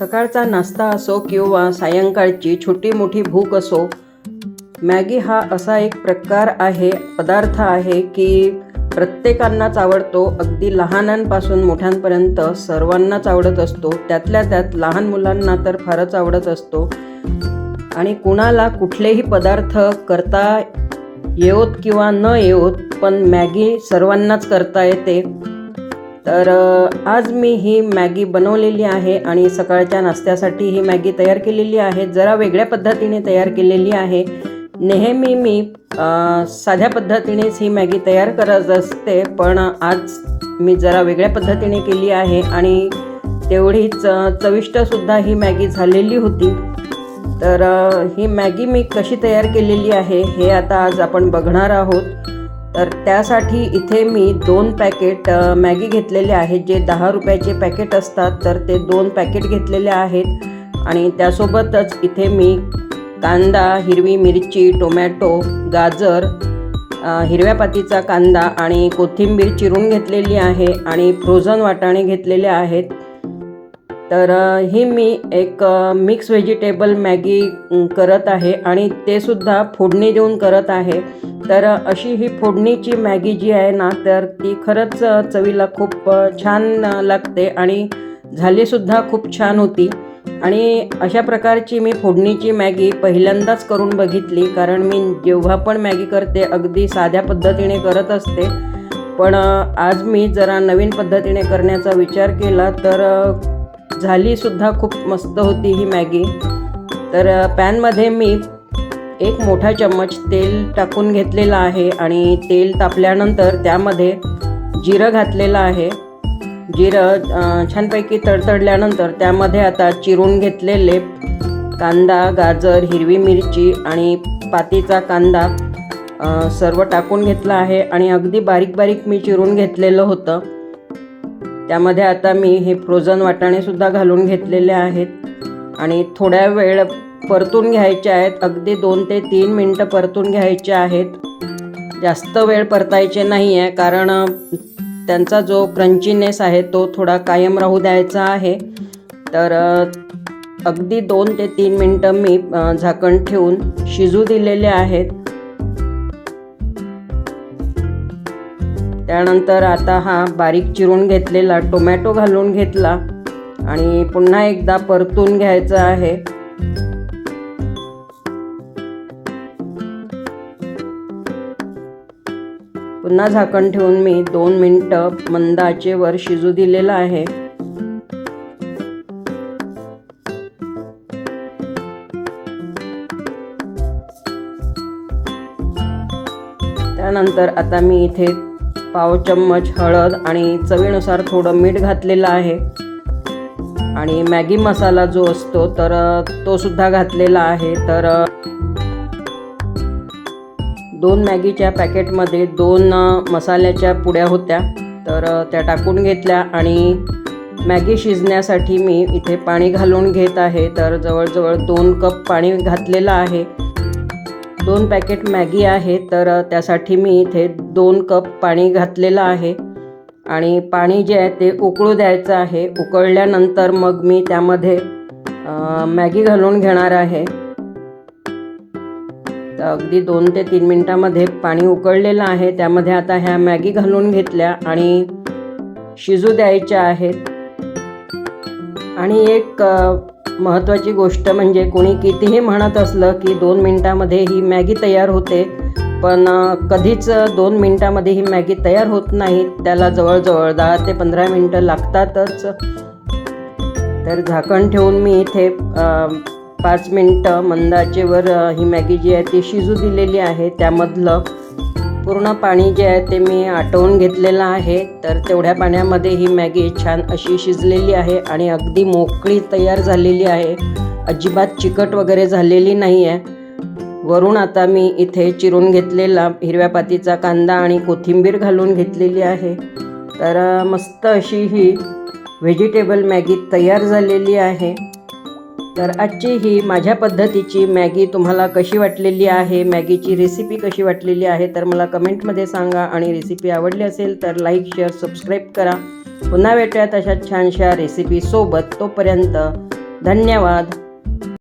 सकाळचा नाश्ता असो किंवा सायंकाळची छोटी मोठी भूक असो मॅगी हा असा एक प्रकार आहे पदार्थ आहे की प्रत्येकांनाच आवडतो. अगदी लहानांपासून मोठ्यांपर्यंत सर्वांनाच आवडत असतो. त्यातल्या त्यात लहान मुलांना तर फारच आवडत असतो. आणि कुणाला कुठलेही पदार्थ करता येवत किंवा न येवत पण मॅगी सर्वांनाच करता येते. तर आज मी ही मॅगी बनवलेली आहे आणि सकाळच्या नाश्त्यासाठी ही मॅगी तयार केलेली आहे. जरा वेगळ्या पद्धतीने तयार केलेली आहे. नेहमी मी साध्या पद्धतीनेच ही मॅगी तयार करत असते पण आज मी जरा वेगळ्या पद्धतीने केली आहे आणि तेवढीच चविष्टसुद्धा ही मॅगी झालेली होती. तर ही मॅगी मी कशी तयार केलेली आहे हे आता आज आपण बघणार आहोत. तर त्यासाठी इथे मी दोन पॅकेट मॅगी घेतलेले आहेत जे दहा रुपयाचे पॅकेट असतात तर ते दोन पॅकेट घेतलेले आहेत. आणि त्यासोबतच इथे मी कांदा हिरवी मिरची टोमॅटो गाजर हिरव्या पातीचा कांदा आणि कोथिंबीर चिरून घेतलेली आहे आणि फ्रोझन वाटाणे घेतलेले आहेत. तर ही मी एक मिक्स व्हेजिटेबल मॅगी करत आहे आणि ते सुद्धा फोडणी देऊन करत आहे. तर अशी ही फोडणीची मॅगी जी आहे ना तर ती खरंच चवीला खूप छान लागते आणि झालीसुद्धा खूप छान होती. आणि अशा प्रकारची मी फोडणीची मॅगी पहिल्यांदाच करून बघितली कारण मी जेव्हा पण मॅगी करते अगदी साध्या पद्धतीने करत असते. पण आज मी जरा नवीन पद्धतीने करण्याचा विचार केला तर झालीसुद्धा खूप मस्त होती ही मॅगी. तर पॅनमध्ये मी एक मोठा चम्मच तेल टाकून घेतलेला आहे आणि तेल तापल्यानंतर त्यामध्ये जिरं घातलेलं आहे. जिरं छानपैकी तडतडल्यानंतर त्यामध्ये आता चिरून घेतलेले कांदा गाजर हिरवी मिरची आणि पातीचा कांदा सर्व टाकून घेतला आहे आणि अगदी बारीक बारीक मी चिरून घेतलेलं होतं. त्यामध्ये आता मी हे फ्रोझन वाटाणेसुद्धा घालून घेतलेले आहेत. आणि थोड्या वेळ परतून घ्यायचे आहेत. अगदी दोन ते तीन मिनटं परतून घ्यायचे आहेत. जास्त वेळ परतायचे नाही आहे कारण त्यांचा जो क्रंचीनेस आहे तो थोडा कायम राहू द्यायचा आहे. तर अगदी दोन ते तीन मिनटं मी झाकण ठेवून शिजू दिलेले आहेत. त्यानंतर आता हा बारीक चिरून घेतलेला टोमॅटो घालून घेतला आणि पुन्हा एकदा परतून घ्यायचं आहे. पुन्हा झाकण ठेवून मी दोन मिनटं मंद आचेवर शिजू दिलेलं आहे. त्यानंतर आता मी इथे पाव चम्मच हळद आणि चवीनुसार थोडं मीठ घातलेलं आहे. आणि मॅगी मसाला जो असतो तर तो सुद्धा घातलेला आहे. तर दोन मॅगीच्या पॅकेटमध्ये दोन मसाल्याच्या पुड्या होत्या. तर त्या टाकून घेतल्या आणि मॅगी शिजण्यासाठी मी इथे पाणी घालून घेत आहे. तर जवळजवळ दोन कप पाणी घातलेलं आहे. दोन पॅकेट मॅगी आहे तर त्यासाठी मी इथे दोन कप पाणी घातलेलं आहे. आणि पाणी जे आहे ते उकळू द्यायचं आहे. उकळल्यानंतर मग मी त्यामध्ये मॅगी घालून घेणार आहे. तर अगदी दोन ते तीन मिनटामध्ये पाणी उकळलेलं आहे. त्यामध्ये आता ह्या मॅगी घालून घेतल्या आणि शिजू द्यायच्या आहेत. आणि एक महत्त्वाची गोष्ट म्हणजे कोणी कितीही म्हणत असलं की दोन मिनटामध्ये ही मॅगी तयार होते पण कधीच दोन मिनटामध्ये ही मॅगी तयार होत नाही. त्याला जवळजवळ दहा ते पंधरा मिनटं लागतातच. तर झाकण ठेवून मी इथे पाच मिनटं मंदाचेवर ही मॅगी जी आहे ती शिजू दिलेली आहे. त्यामधलं पूर्ण पाणी जे आहे ते मी आटवून घेतलेलं आहे. तर तेवढ्या पाण्यामध्ये ही मॅगी छान अशी शिजलेली आहे आणि अगदी मोकळी तयार झालेली आहे. अजिबात चिकट वगैरे झालेली नाही आहे वरून आता मी इथे चिरून घेतलेला हिरव्या पातीचा कांदा आणि कोथिंबीर घालून घेतलेली आहे. तर मस्त अशी ही व्हेजिटेबल मॅगी तयार झालेली आहे. तर आजची ही माझ्या पद्धतीची मॅगी तुम्हाला कशी वाटलेली आहे? मॅगीची रेसिपी कशी वाटलेली आहे? तर मला कमेंटमध्ये सांगा आणि रेसिपी आवडली असेल तर लाईक शेअर सबस्क्राईब करा. पुन्हा भेटूयात अशा छानशा रेसिपीसोबत तोपर्यंत धन्यवाद.